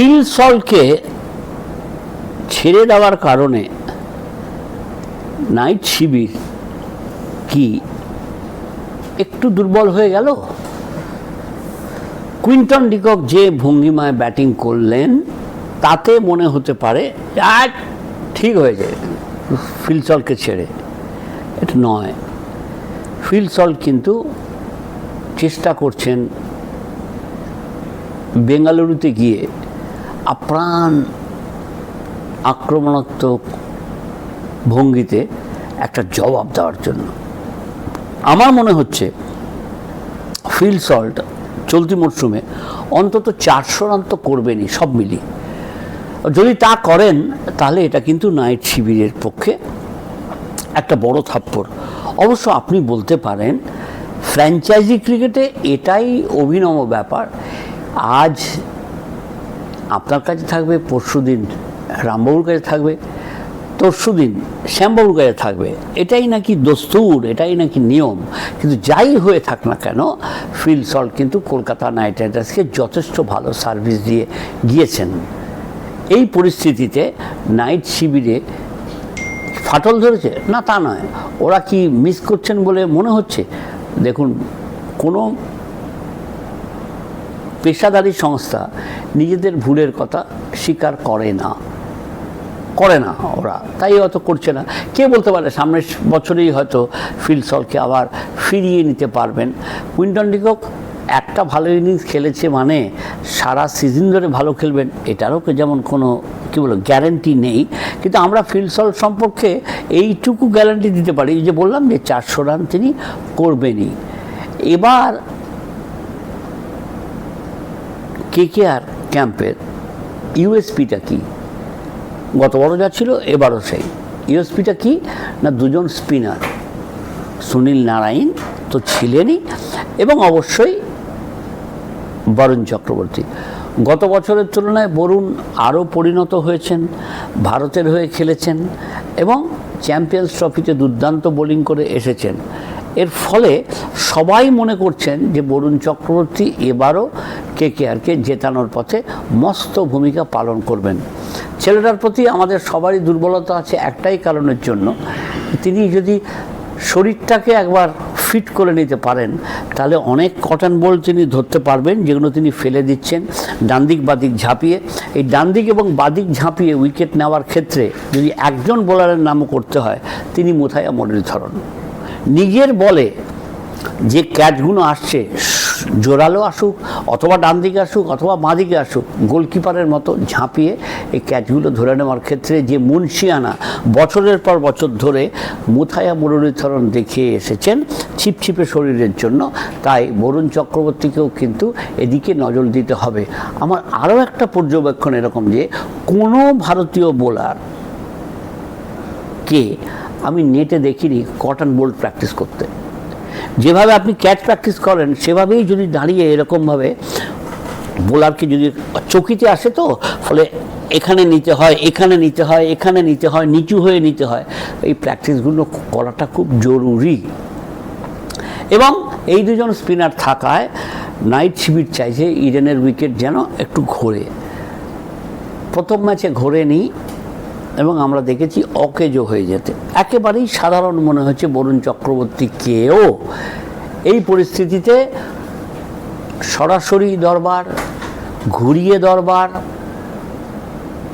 Feel সলকে ছেড়ে দেওয়ার কারণে নাইট শিবির কি একটু দুর্বল হয়ে গেল? কুইন্টন ডিকক যে ভঙ্গিমায় ব্যাটিং করলেন, তাতে মনে হতে পারে ঠিক হয়েছে ফিলসলকে ছেড়ে। এটা নয়। ফিলসল কিন্তু চেষ্টা করছেন বেঙ্গালুরুতে গিয়ে আপ্রাণ আক্রমণাত্মক ভঙ্গিতে একটা জবাব দেওয়ার জন্য। আমার মনে হচ্ছে ফিল সল্ট চলতি মরশুমে অন্তত চারশো রান তো করবেনই, সব মিলিয়ে। যদি তা করেন, তাহলে এটা কিন্তু নাইট শিবিরের পক্ষে একটা বড় থাপ্পড়। অবশ্য আপনি বলতে পারেন, ফ্র্যাঞ্চাইজি ক্রিকেটে এটাই অভিনব ব্যাপার। আজ আপনার কাছে থাকবে, পরশু দিন রামবাবুর কাছে থাকবে, তরশু দিন শ্যামবাবুর কাছে থাকবে। এটাই নাকি দস্তুর, এটাই নাকি নিয়ম। কিন্তু যাই হয়ে থাক না কেন ফিল সল্ট কিন্তু কলকাতা নাইট রাইডার্সকে যথেষ্ট ভালো সার্ভিস দিয়ে গিয়েছেন। এই পরিস্থিতিতে নাইট শিবিরে ফাটল ধরেছে? না, তা নয়। ওরা কি মিস করছেন বলে মনে হচ্ছে? দেখুন, কোনো পেশাদারি সংস্থা নিজেদের ভুলের কথা স্বীকার করে না। করে না ওরা। তাই হয়তো করছে না। কে বলতে পারে, সামনের বছরেই হয়তো ফিলসলকে আবার ফিরিয়ে নিতে পারবেন। কুইন্টন ডিকক একটা ভালো ইনিংস খেলেছে মানে সারা সিজন ধরে ভালো খেলবেন, এটারও যেমন কোনো, কী বলো গ্যারেন্টি নেই। কিন্তু আমরা ফিলসল সম্পর্কে এইটুকু গ্যারান্টি দিতে পারি। যে বললাম যে চারশো রান তিনি করবেনই। এবার কেকেআর ক্যাম্পের? ইউএসপিটা কী? গতবারও যা ছিল, এবারও সেই। ইউএসপিটা কি? না, দুজন স্পিনার। সুনীল নারায়ণ তো ছিলেনই, এবং অবশ্যই বরুণ চক্রবর্তী। গত বছরের তুলনায় বরুণ আরও পরিণত হয়েছেন, ভারতের হয়ে খেলেছেন, এবং চ্যাম্পিয়ন্স ট্রফিতে দুর্দান্ত বোলিং করে এসেছেন। এর ফলে সবাই মনে করছেন যে বরুণ চক্রবর্তী এবারও কে কে কেকেআরকে জেতানোর পথে মস্ত ভূমিকা পালন করবেন। ছেলেটার প্রতি আমাদের সবারই দুর্বলতা আছে একটাই কারণের জন্য। তিনি যদি শরীরটাকে একবার ফিট করে নিতে পারেন, তাহলে অনেক কটন বল তিনি ধরতে পারবেন, যেগুলো তিনি ফেলে দিচ্ছেন, ডানদিক বাদিক ঝাঁপিয়ে। এই ডানদিক এবং বাদিক ঝাঁপিয়ে উইকেট নেওয়ার ক্ষেত্রে যদি একজন বোলারের নামও করতে হয়, তিনি মুথায়া মুরলীধরন নিজের বলে যে ক্যাচগুলো আসছে, জোরালো আসুক অথবা ডান দিকে আসুক অথবা বাঁ দিকে আসুক, গোলকিপারের মতো ঝাঁপিয়ে এই ক্যাচগুলো ধরে নেওয়ার ক্ষেত্রে যে মুন্সিয়ানা বছরের পর বছর ধরে মুথায়া মুরলীধরন দেখিয়ে এসেছেন ছিপছিপে শরীরের জন্য। তাই বরুণ চক্রবর্তীকেও কিন্তু এদিকে নজর দিতে হবে। আমার আরও একটা পর্যবেক্ষণ এরকম যে কোনো ভারতীয় বোলার কে আমি নেটে দেখিনি কটন বোল্ড প্র্যাকটিস করতে। যেভাবে আপনি ক্যাচ প্র্যাকটিস করেন, সেভাবেই যদি দাঁড়িয়ে এরকমভাবে বোলারকে যদি চকিতে আসে তো, ফলে এখানে নিতে হয়, এখানে নিতে হয়, এখানে নিতে হয়, নিচু হয়ে নিতে হয়, এই প্র্যাকটিসগুলো করাটা খুব জরুরি। এবং এই দুজন স্পিনার থাকায় নাইট শিবির চাইছে ইডেনের উইকেট যেন একটু ঘোরে। প্রথম ম্যাচে ঘোরেনি এবং আমরা দেখেছি অকেজো হয়ে যেতে। একেবারেই সাধারণ মনে হচ্ছে বরুণ চক্রবর্তীকেও এই পরিস্থিতিতে সরাসরি দরবার, ঘুরিয়ে দরবার,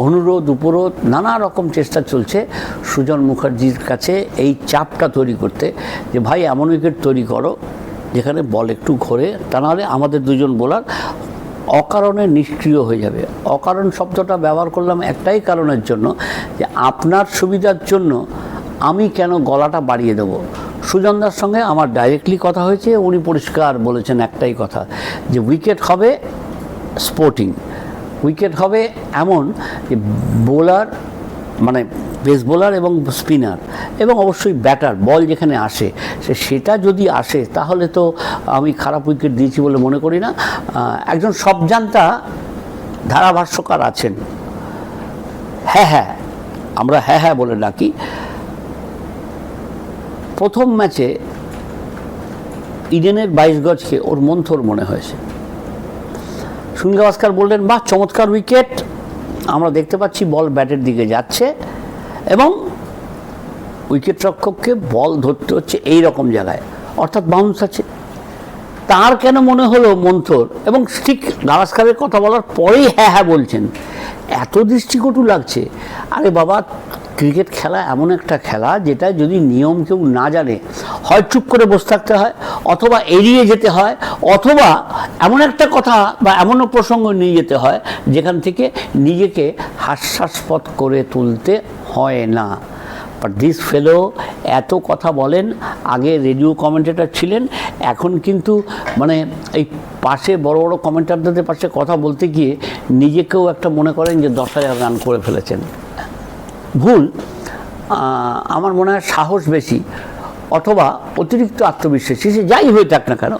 অনুরোধ, উপরোধ, নানা রকম চেষ্টা চলছে সুজন মুখার্জির কাছে এই চাপটা তৈরি করতে যে, ভাই, এমন উইকেট তৈরি করো যেখানে বল একটু ঘোরে, তা নাহলে আমাদের দুজন বোলার অকারণে নিষ্ক্রিয় হয়ে যাবে। অকারণ শব্দটা ব্যবহার করলাম একটাই কারণের জন্য যে আপনার সুবিধার জন্য আমি কেন গলাটা বাড়িয়ে দেবো? সুজনদার সঙ্গে আমার ডাইরেক্টলি কথা হয়েছে, উনি পরিষ্কার বলেছেন একটাই কথা যে উইকেট হবে স্পোর্টিং উইকেট হবে এমন যে বোলার মানে পেস বোলার এবং স্পিনার এবং অবশ্যই ব্যাটার, বল যেখানে আসে, সে সেটা যদি আসে তাহলে তো আমি খারাপ উইকেট দিয়েছি বলে মনে করি না। একজন সবজান্তা ধারাভাষ্যকার আছেন। হ্যাঁ হ্যাঁ আমরা হ্যাঁ হ্যাঁ বলে ডাকি। প্রথম ম্যাচে ইডেনের বাইশ গজকে ওর মন্থর মনে হয়েছে। সুনীল গাভাস্কার বললেন, বাহ, চমৎকার উইকেট। আমরা দেখতে পাচ্ছি বল ব্যাটের দিকে যাচ্ছে এবং উইকেট রক্ষককে বল ধরতে হচ্ছে এই রকম জায়গায়, অর্থাৎ বাউন্স আছে। তার কেন মনে হলো মন্থর? এবং ঠিক গাভাস্কারের কথা বলার পরেই হ্যাঁ হ্যাঁ বলছেন। এত দৃষ্টিকটু লাগছে। আরে বাবা ক্রিকেট খেলা এমন একটা খেলা যেটা যদি নিয়ম কেউ না জানে, হয় চুপ করে বসে থাকতে হয়, অথবা এড়িয়ে যেতে হয়, অথবা এমন একটা কথা বা এমনও প্রসঙ্গ নিয়ে যেতে হয় যেখান থেকে নিজেকে হাস্যাস্পদ করে তুলতে হয় না। বাট দিস ফেলো এত কথা বলেন, আগে রেডিও কমেন্টেটার ছিলেন, এখন কিন্তু মানে এই পাশে বড় বড় কমেন্টারদের পাশে কথা বলতে গিয়ে নিজেকেও একটা মনে করেন যে দশ হাজার রান করে ফেলেছেন। ভুল আমার মনে হয় সাহস বেশি, অথবা অতিরিক্ত আত্মবিশ্বাসী, সে যাই হয়ে থাক না কেন,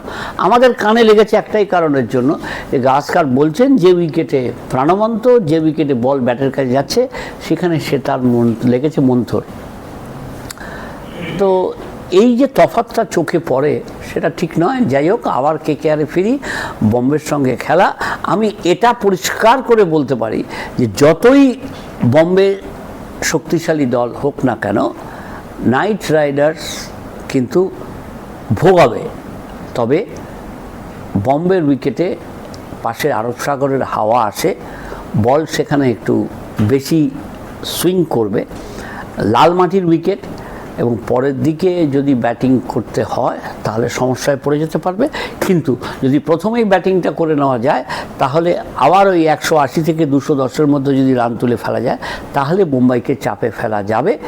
আমাদের কানে লেগেছে একটাই কারণের জন্য, যে গাস্কার বলছেন যে উইকেটে প্রাণবন্ত, যে উইকেটে বল ব্যাটের কাছে যাচ্ছে, সেখানে সে তার মন লেগেছে মন্থর তো এই যে তফাতটা চোখে পড়ে, সেটা ঠিক নয়, যাই হোক, আবার কে কেয়ারে ফিরি, বম্বের সঙ্গে খেলা, আমি এটা পরিষ্কার করে বলতে পারি যে যতই বম্বে শক্তিশালী দল হোক না কেন, নাইট রাইডার্স কিন্তু ভোগাবে। তবে বম্বের উইকেটে পাশে আরব সাগরের হাওয়া আসে বল সেখানে একটু বেশি সুইং করবে। লাল মাটির উইকেট এবং পরের দিকে যদি ব্যাটিং করতে হয়, তাহলে সমস্যায় পড়ে যেতে পারবে। কিন্তু যদি প্রথমেই ব্যাটিংটা করে নেওয়া যায়, তাহলে আবার ওই একশো আশি থেকে দুশো দশের মধ্যে যদি রান তুলে ফেলা যায়, তাহলে মুম্বাইকে চাপে ফেলা যাবে।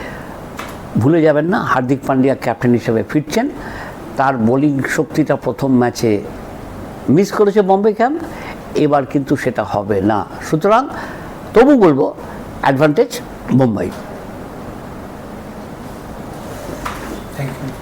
ভুলে যাবেন না, হার্দিক পান্ডিয়া ক্যাপ্টেন হিসেবে ফিরছেন। তার বোলিং শক্তিটা প্রথম ম্যাচে মিস করেছে বম্বে ক্যাম্প, এবার কিন্তু সেটা হবে না। সুতরাং তবু বলব, অ্যাডভান্টেজ মুম্বাই। complaint from